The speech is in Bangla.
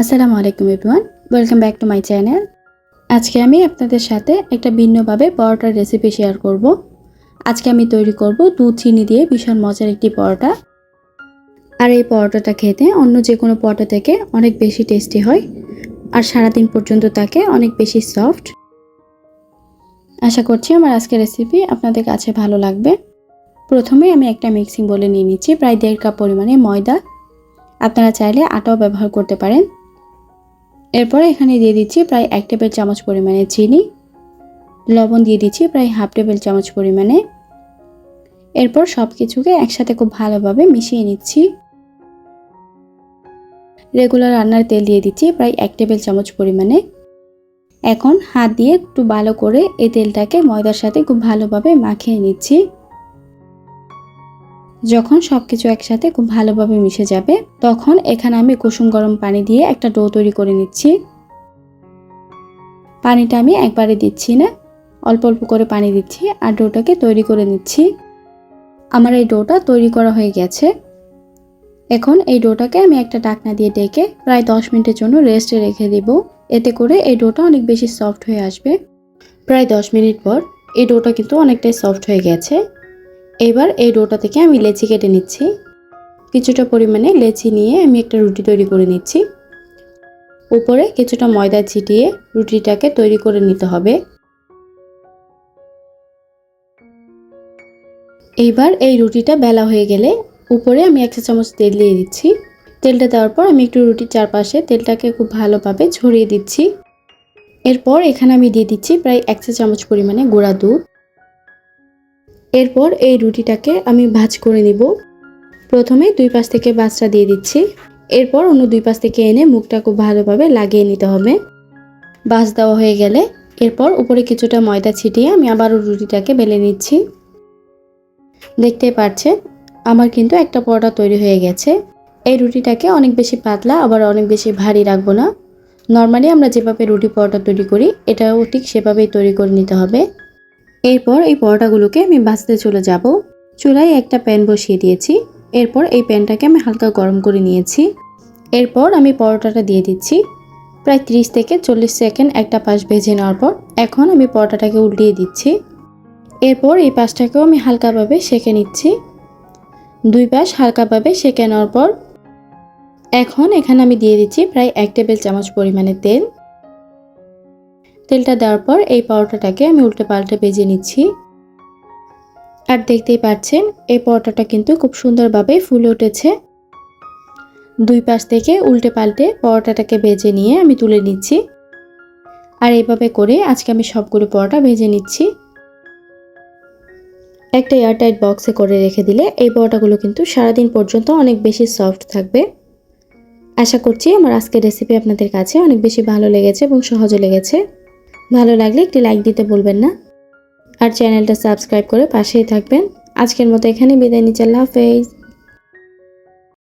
আসসালামু আলাইকুম everyone, welcome back to my channel. আজকে আমি আপনাদের সাথে একটা ভিন্নভাবে পরোটার রেসিপি শেয়ার করব। আজকে আমি তৈরি করব দুধ চিনি দিয়ে ভীষণ মজার একটি পরোটা। আর এই পরোটাটা খেতে অন্য যে কোনো পরোটা থেকে অনেক বেশি টেস্টি হয় আর সারাদিন পর্যন্ত থাকে অনেক বেশি সফট। আশা করছি আমার আজকের রেসিপি আপনাদের কাছে ভালো লাগবে। প্রথমে আমি একটা মিক্সিং বলে নিয়ে নিচ্ছি, প্রায় দেড় কাপ পরিমাণে ময়দা। আপনারা চাইলে আটাও ব্যবহার করতে পারেন। এরপর এখানে দিয়ে দিচ্ছি প্রায় এক টেবিল চামচ পরিমাণে চিনি। লবণ দিয়ে দিচ্ছি প্রায় হাফ টেবিল চামচ পরিমাণে। এরপর সব কিছুকে একসাথে খুব ভালোভাবে মিশিয়ে নিচ্ছি। রেগুলার রান্নার তেল দিয়ে দিচ্ছি প্রায় এক টেবিল চামচ পরিমাণে। এখন হাত দিয়ে একটু ভালো করে এই তেলটাকে ময়দার সাথে খুব ভালোভাবে মাখিয়ে নিচ্ছি। যখন সব কিছু একসাথে খুব ভালোভাবে মিশে যাবে, তখন এখানে আমি কুসুম গরম পানি দিয়ে একটা ডো তৈরি করে নিচ্ছি। পানিটা আমি একবারে দিচ্ছি না, অল্প অল্প করে পানি দিচ্ছি আর ডোটাকে তৈরি করে নিচ্ছি। আমার এই ডোটা তৈরি করা হয়ে গেছে। এখন এই ডোটাকে আমি একটা ডাকনা দিয়ে ডেকে প্রায় দশ মিনিটের জন্য রেস্টে রেখে দিব। এতে করে এই ডোটা অনেক বেশি সফট হয়ে আসবে। প্রায় দশ মিনিট পর এই ডোটা কিন্তু অনেকটাই সফট হয়ে গেছে। এবার এই ডোটা থেকে আমি লেচি কেটে নিচ্ছি। কিছুটা পরিমাণে লেচি নিয়ে আমি একটা রুটি তৈরি করে নিচ্ছি। উপরে কিছুটা ময়দা ছিটিয়ে রুটিটাকে তৈরি করে নিতে হবে। এইবার এই রুটিটা বেলা হয়ে গেলে উপরে আমি এক চা চামচ তেল দিয়ে দিচ্ছি। তেলটা দেওয়ার পর আমি একটু রুটির চারপাশে তেলটাকে খুব ভালোভাবে ছড়িয়ে দিচ্ছি। এরপর এখানে আমি দিয়ে দিচ্ছি প্রায় এক চা চামচ পরিমাণে গুঁড়া দুধ। এরপর এই রুটিটাকে আমি ভাজ করে নিব। প্রথমে দুই পাশ থেকে বাজটা দিয়ে দিচ্ছি। এরপর অন্য দুই পাশ থেকে এনে মুখটা খুব ভালোভাবে লাগিয়ে নিতে হবে। বাজ দেওয়া হয়ে গেলে এরপর উপরে কিছুটা ময়দা ছিটিয়ে আমি আবারও রুটিটাকে বেলে নিচ্ছি। দেখতে পাচ্ছেন, আমার কিন্তু একটা পরোটা তৈরি হয়ে গেছে। এই রুটিটাকে অনেক বেশি পাতলা, আবার অনেক বেশি ভারী রাখব না। নর্মালি আমরা যেভাবে রুটি পরোটা তৈরি করি, এটাও ঠিক সেভাবেই তৈরি করে নিতে হবে। এরপর এই পরোটাগুলোকে আমি বাঁচতে চলে যাব। চুলায় একটা প্যান বসিয়ে দিয়েছি। এরপর এই প্যানটাকে আমি হালকা গরম করে নিয়েছি। এরপর আমি পরোটাটা দিয়ে দিচ্ছি। প্রায় 30 থেকে চল্লিশ সেকেন্ড একটা পাশ ভেজে নেওয়ার পর এখন আমি পরোটাটাকে উল্টিয়ে দিচ্ছি। এরপর এই পাশটাকেও আমি হালকাভাবে সেঁকে নিচ্ছি। দুই পাশ হালকাভাবে সেঁকে নেওয়ার পর এখন এখানে আমি দিয়ে দিচ্ছি প্রায় এক টেবিল চামচ পরিমাণে তেল। তেলটা দেওয়ার পর এই পরোটাটাকে আমি উল্টে পাল্টে ভেজে নিচ্ছি। আর দেখতেই পাচ্ছেন, এই পরোটাটা কিন্তু খুব সুন্দরভাবে ফুলে উঠেছে। দুই পাশ থেকে উল্টে পাল্টে পরোটাটাকে ভেজে নিয়ে আমি তুলে নিচ্ছি। আর এইভাবে করে আজকে আমি সবগুলো পরোটা ভেজে নিচ্ছি। একটা এয়ারটাইট বক্সে করে রেখে দিলে এই পরোটাগুলো কিন্তু সারাদিন পর্যন্ত অনেক বেশি সফট থাকবে। আশা করছি আমার আজকের রেসিপি আপনাদের কাছে অনেক বেশি ভালো লেগেছে এবং সহজে লেগেছে। ভালো লাগলে একটি লাইক দিতে ভুলবেন না। আর চ্যানেলটা সাবস্ক্রাইব করে পাশেই থাকবেন। আজকের মতো এখানে বিদায় নিচ্ছি। আল্লাহ হাফেজ।